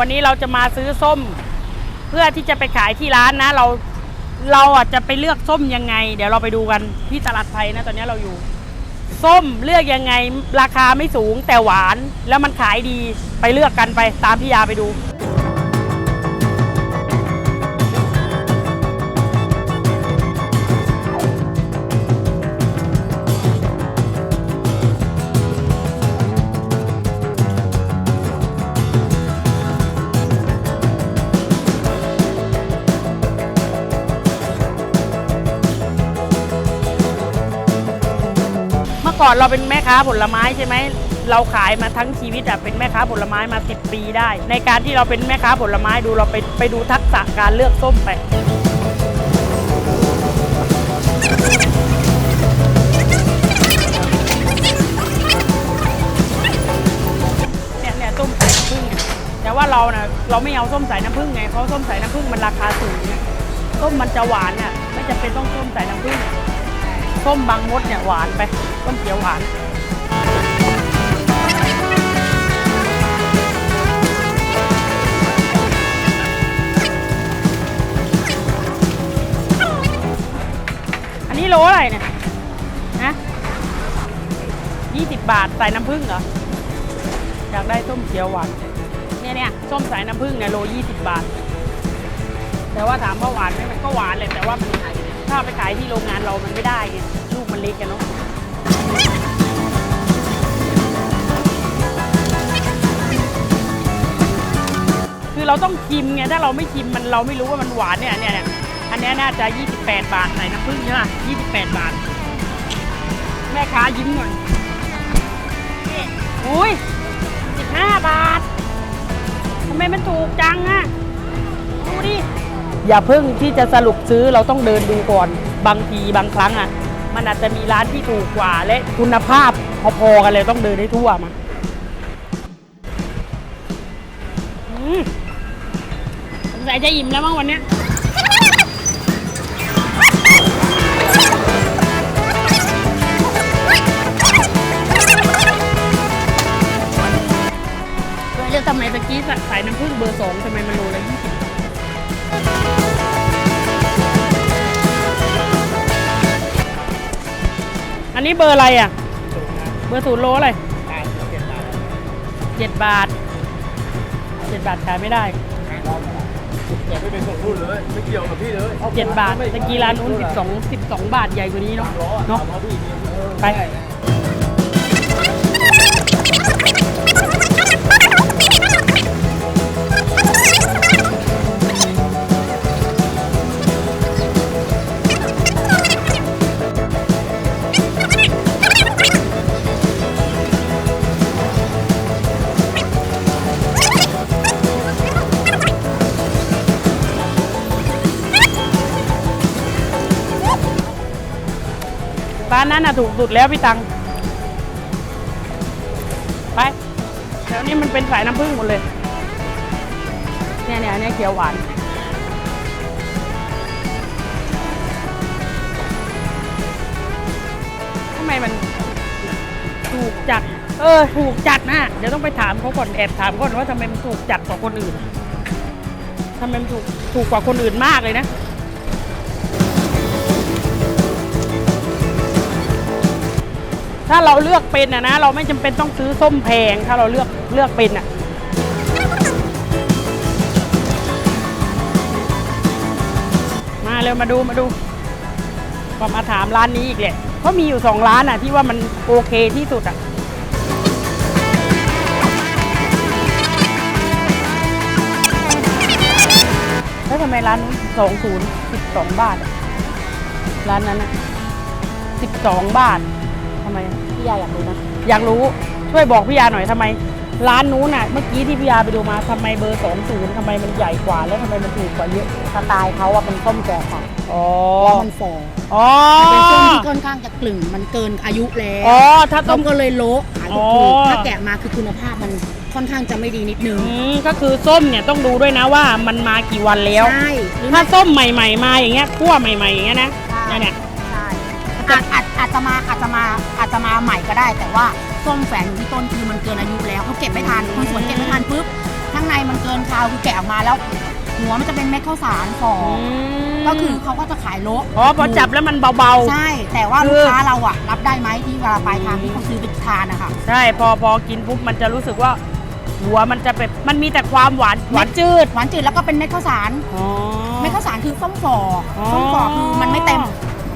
วันนี้เราจะมาซื้อส้ม เพื่อที่จะไปขายที่ร้านนะ เราเราอะจะไปเลือกส้มยังไง เดี๋ยวเราไปดูกันที่ตลาดไทยนะ ตอนนี้เราอยู่ ส้มเลือกยังไง ราคาไม่สูงแต่หวานแล้วมันขายดีไปเลือกกันไปตามพี่ยาไปดู ก่อนเราเป็นแม่ค้าผลไม้ใช่ไหมเราขายมาทั้งชีวิตอะเป็นแม่ค้าผลไม้มา 10 ปีได้ ในการที่เราเป็นแม่ค้าผลไม้ดูเราไปไปดูทักษะการเลือกส้มไปเนี่ยเนี่ยส้มสายน้ำผึ้งเนี่ยแต่ว่าเราเนี่ยเราไม่เอาส้มสายน้ำผึ้งไงเพราะส้มสายน้ำผึ้งมันราคาสูงส้มมันจะหวานเนี่ยไม่จำเป็นต้องส้มสายน้ำผึ้ง ส้มบางมดเนี่ยหวานไปส้มเขียวหวานอันนี้โลอะไรเนี่ยนะยี่สิบบาทใส่น้ำผึ้งเหรอ อยากได้ส้มเขียวหวาน เนี่ยเนี่ยส้มสายน้ำผึ้งเนี่ยโลยี่สิบบาท แต่ว่าถามว่าหวานไหมมันก็หวานเลยแต่ว่ามัน ถ้าไปขายที่โรงงานเรามันไม่ได้ไงลูกมันเล็กกันเนาะคือเราต้องชิมไงถ้าเราไม่ชิมมันเราไม่รู้ว่ามันหวานเนี่ยเนี่ยเนี่ยอันนี้น่าจะ 28 บาทใส่น้ำผึ้งใช่ไหม28 บาท แม่ค้ายิ้มหน่อยนี่อุ้ย15 บาททำไมมันถูกจังอะดูดิ อย่าเพิ่งที่จะสรุปซื้อเราต้องเดินดูก่อน บางทีบางครั้งอะ มันอาจจะมีร้านที่ถูกกว่าและคุณภาพพอๆกันเลยต้องเดินให้ทั่วมาอืมสงสัยจะอิ่มแล้วมั้งวันเนี้ยเรื่องทำไมตะกี้ใส่น้ำผึ้งเบอร์สองทำไมมันโลละยี่ อันนี้เบอร์อะไรอะ เบอร์ศูนย์โลอะไรเจ็ดบาทเจ็ดบาทขายไม่ได้แต่ไม่เป็นของพูดเลยไม่เกี่ยวกับพี่เลยเจ็ดบาทตะกี้ร้านนู้นสิบสองสิบสองบาทใหญ่กว่านี้เนาะเนาะไป ร้านนั้นน่ะถูกสุดแล้วพี่ตังไปแถวนี้มันเป็นสายน้ำผึ้งหมดเลย เนี่ยเนี่ยเนี้ยเขียวหวาน ทำไมมันถูกจัด เออ ถูกจัดนะ เดี๋ยวต้องไปถามเขาก่อน แอบถามก่อนว่าทำไมมันถูกจัดกว่าคนอื่น ทำไมมันถูกถูกกว่าคนอื่นมากเลยนะ ถ้าเราเลือกเป็นอะนะ เราไม่จำเป็นต้องซื้อส้มแพง ถ้าเราเลือกเลือกเป็นอะมาเร็วมาดูมาดูก็มาถามร้านนี้อีกแหละเขามีอยู่สองร้านอะที่ว่ามันโอเคที่สุดอะแล้วทำไมร้านนู้นสองศูนย์สิบสองบาท ร้านนั้นอะสิบสองบาทำไม พี่ยาอยากรู้นะอยากรู้ช่วยบอกพี่ยาหน่อยทำไม ร้านนู้นน่ะเมื่อกี้ที่พี่ยาไปดูมาทำไมเบอร์สองศูนย์ทำไมมันใหญ่กว่าแล้วทำไมมันถูกกว่าเยอะสไตล์เขาอะเป็นส้มแก่ค่ะอ๋อแล้วมันแสบอ๋อเป็นส้มที่ค่อนข้างจะกลึ่งมันเกินอายุแล้วอ๋อถ้าต้ส้มม ก็เลยโละขายอ๋อถูกๆถ้าแกะมาคือคุณภาพมันค่อนข้างจะไม่ดีนิดนึงอืมก็คือส้มเนี่ยต้องดูด้วยนะว่ามันมากี่วันแล้ว ใช่หรือถ้าไม่ส้มใหม่ ๆ มาอย่างเงี้ยคั่วใหม่ ๆ อย่างเงี้ยนะใช่เนี่ยเนี่ย ใช่อาจอาจอาจจะมาอาจจะมาอาจจะมาใหม่ก็ได้ แต่ว่าส้มแฝงอยู่ที่ต้นคือมันเกินอายุแล้วเขาเก็บไม่ทันคนสวนเก็บไม่ทันปุ๊บข้างในมันเกินคาวคือแกะออกมาแล้ว หัวมันจะเป็นเม็ดข้าวสารฝ่ออก็คือเขาก็จะขายโละอ๋อพอจับแล้วมันเบา ใช่ แต่ว่าคือลูกค้าเราอะรับได้ไหมที่เวลาปลายทางที่เขาซื้อไปทานนะคะ ๆ ใช่พอพอกินปุ๊บมันจะรู้สึกว่า หัวมันจะเป็นมันมีแต่ความหวานหวานจืดหวานจืดแล้วก็เป็นเม็ดข้าวสาร อ๋อ เม็ดข้าวสารคือส้มฝ่อออส้มฝ่อคือมันไม่เต็ม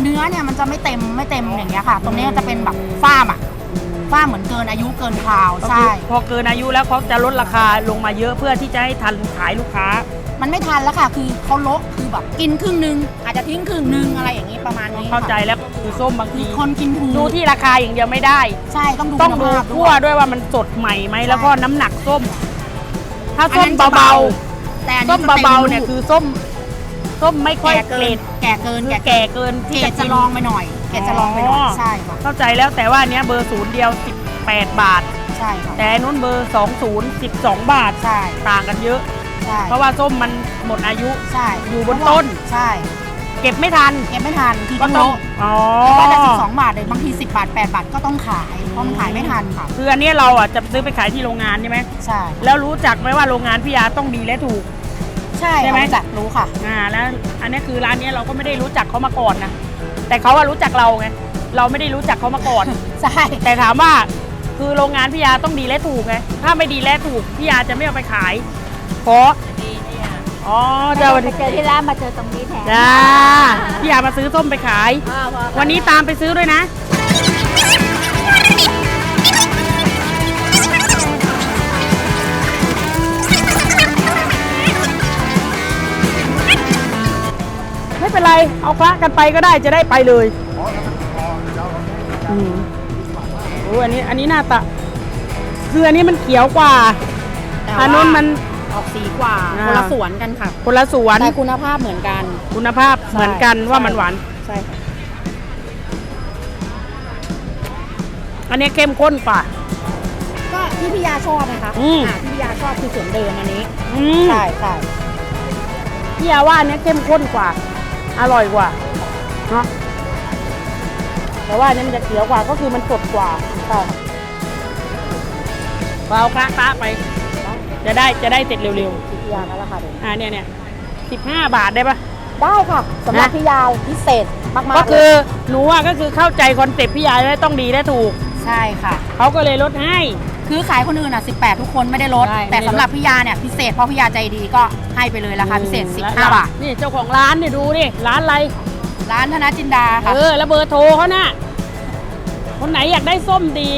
เนื้อเนี่ยมันจะไม่เต็มไม่เต็มอย่างเงี้ยค่ะ ตรงเนี้ยจะเป็นแบบฝ้ามอะฝ้ามเหมือนเกินอายุเกินคราวก็ใช่ คือพอเกินอายุแล้วเขาจะลดราคาลงมาเยอะเพื่อที่จะให้ทันขายลูกค้า มันไม่ทันแล้วค่ะ คือเขาโละคือแบบกินครึ่งนึง อาจจะทิ้งครึ่งนึงอะไรอย่างนี้ประมาณนี้เข้าใจค่ะแล้วคือส้มบางคืทีอคนกินถูกดูที่ราคาอย่างเดียวไม่ได้ ใช่ต้องดูต้องดูคุณภาพคั่วด้วยว่ามันสดใหม่ไหมใช่แล้วก็น้ำหนักส้ม ถ้าอันส้มนั้นจะเบาแต่อันๆส้นี้มจะต็เบาๆเนี่ยลูก คือส้ม ส้มไม่ค่อยแก่เกเกิรนดแก่เกินคือแก่แก่เกินเกรที่ดจะลองไปหน่อยเกรดจะลองไปหน่อยอ๋อ ใช่ค่ะเข้าใจแล้วแต่ว่าอันเนี้ยเบอร์ศูนย์เดียว 18 บาท ใช่ค่ะแต่อันนู้นเบอร์20 12 บาทใช่ต่างกันเยอะ ใช่เพราะว่าส้มมันหมดอายุ ใช่อยู่บนต้น ใช่เก็บไม่ทันเก็บไม่ทันคือก็ต้องต้องโละอ๋อก็จะ12บาทเลยบางที10บาท8บาทก็ต้องขายเพราะมันขายไม่ทันค่ะ คืออันเนี้ยเราอะจะซื้อไปขายที่โรงงานใช่ไหม ใช่ แล้วรู้จักไหมว่าโรงงานพี่ยาต้องดีและถูก ใช่ใช่ไหมรู้จักรู้ค่ะ อ่าแล้วอันเนี้ยคือร้านเนี้ยเราก็ไม่ได้รู้จักเขามาก่อนนะ แต่เขาว่ารู้จักเราไงเราไม่ได้รู้จักเขามาก่อน ใช่ แต่ถามว่าคือโรงงานพี่ยาต้องดีและถูกไงถ้าไม่ดีและถูกพี่ยาจะไม่เอาไปขายเพราะอ๋อจะวันนี้เจอที่ร้านมาเจอตรงนี้แทนจ้าพี่ยามาซื้อส้มไปขายอ้าวพอวันนี้ตามไปซื้อด้วยนะ เป็นไร เอาคละกันไปก็ได้จะได้ไปเลยอืมโอ้อันนี้อันนี้หน้าตาคืออันนี้มันเขียวกว่าแต่อันนู้นมัน ออกสีกว่าอ่า คนละสวนกันค่ะคนละสวนแต่คุณภาพเหมือนกันคุณภาพเหมือนกันใช่ว่ามันหวาน ใช่ค่ะอันนี้เข้มข้นกว่า ก็ที่พี่ยาชอบนะคะอืมอ่าที่พี่ยาชอบคือสวนเดิมอันนี้อืมใช่ใช่พี่ยาว่าอันเนี้ยเข้มข้นกว่า อร่อยกว่าเนาะแต่ว่าอันนี้มันจะเขียวกว่าก็คือมันสดกว่าใช่เอาคละคละไป จะได้จะได้เสร็จเร็วพี่ยาก็ราคาเดิมๆอ่าเนี่ยเนี่ยสิบห้าบาทได้ปะ ได้ค่ะสำหรับนะ พี่ยาพิเศษมากๆก็คือเลยหนูอะก็คือเข้าใจคอนเซ็ปต์พี่ยาได้ต้องดีและถูก ใช่ค่ะ เขาก็เลยลดให้ คือขายคนอื่นอะ 18 ทุกคนไม่ได้ลดใช่แต่ไม่ได้ลด สำหรับพี่ยาเนี่ยพิเศษเพราะพี่ยาใจดีก็ให้ไปเลยราคาพิเศษแล้ว15 บาท นี่เจ้าของร้านเนี่ยดูนี่ร้านอะไร ร้านธนจินดาค่ะ เออแล้วเบอร์โทรเขาน่ะ คนไหนอยากได้ส้มดี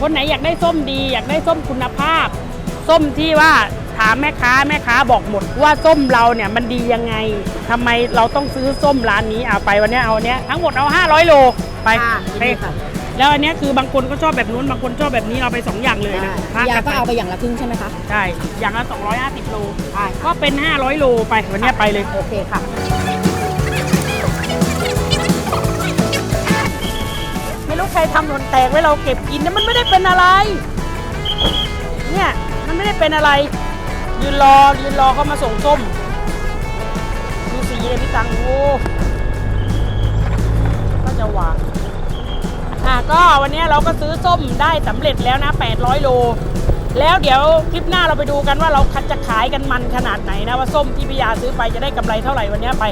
คนไหนอยากได้ส้มดี อยากได้ส้มคุณภาพ ส้มที่ว่าถามแม่ค้าแม่ค้าบอกหมด ว่าส้มเราเนี่ยมันดียังไงทำไมเราต้องซื้อส้มร้านนี้เอาไปวันเนี้ยเอาอันเนี้ยทั้งหมดเอา 500 โลไปค่ะไปดีค่ะ แล้วอันเนี้ยคือบางคนก็ชอบแบบนู้นบางคนชอบแบบนี้เอาไปสองอย่างเลยนะพี่ยาพก็นเอาไปอย่างละครึ่งใช่ไหมคะ ใช่อย่างละ250โลใช่ก็เป็น 500 โลไปวันเนี้ยไปเลย โอเคค่ะ ไม่รู้ใครทำหล่นแตกไว้เราเก็บกินเนี่ยมันไม่ได้เป็นอะไร เนี่ยมันไม่ได้เป็นอะไร ยืนรอยืนรอเขามาส่งส้มดูสีเลยพี่ตังโอ้ก็จะหวาน อะก็วันนี้เราก็ซื้อส้มได้สำเร็จแล้วนะ 800 โล แล้วเดี๋ยวคลิปหน้าเราไปดูกันว่าเราจะขายกันมันขนาดไหนนะว่าส้มที่พิยาซื้อไปจะได้กำไรเท่าไหร่วันนี้ไป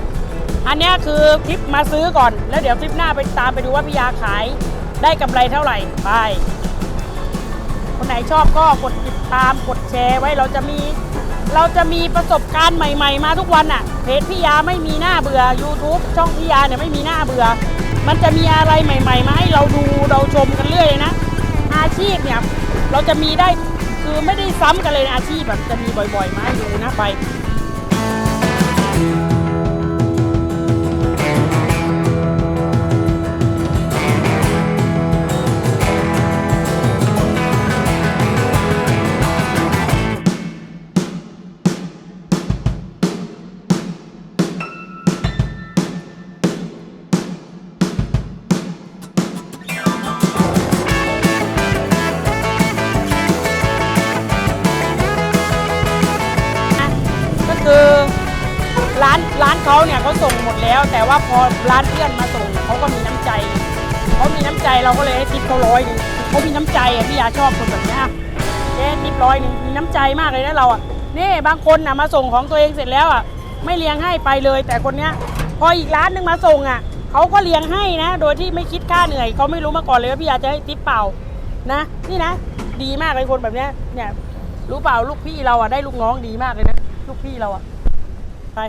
อันนี้คือคลิปมาซื้อก่อน แล้วเดี๋ยวคลิปหน้าไปตามไปดูว่าพิยาขายได้กำไรเท่าไหร่ไป คนไหนชอบก็กดติดตามกดแชร์ไว้เราจะมี เราจะมีประสบการณ์ใหม่ ๆ มาทุกวันอะ่ะเพจพิยาไม่มีหน้าเบื่อ YouTube ช่องพิยาเนี่ยไม่มีหน้าเบื่อ มันจะมีอะไรใหม่ๆมาให้เราดูเราชมกันเรื่อยนะ อาชีพเนี่ยเราจะมีได้คือไม่ได้ซ้ำกันเลยนะอาชีพแบบจะมีบ่อยๆมาให้ดูนะไป เขาเนี่ยเขาส่งหมดแล้ว แต่ว่าพอร้านเพื่อนมาส่งเขาก็มีน้ำใจเขามีน้ำใจเราก็เลยให้ทิปเขาร้อยหนึงเขามีน้ำใจอะพี่ยาชอบคนแบบเนี้ยเจ๊ทิปร้อยหนึ่งมีน้ำใจมากเลยนะเราอะนี่บางคนน่ะมาส่งของตัวเองเสร็จแล้วอะไม่เลี้ยงให้ไปเลย แต่คนเนี้ยพออีกร้านหนึ่งมาส่งอะเขาก็เลี้ยงให้นะ โดยที่ไม่คิดค่าเหนื่อยเขาไม่รู้มาก่อนเลยว่าพี่อาจจะให้ทิปเปล่านะ นี่นะ ดีมากเลยคนแบบเนี้ยเนี่ยรู้เปล่าลูกพี่เราอะได้ลูกน้องดีมากเลยนะลูกพี่เราอะไป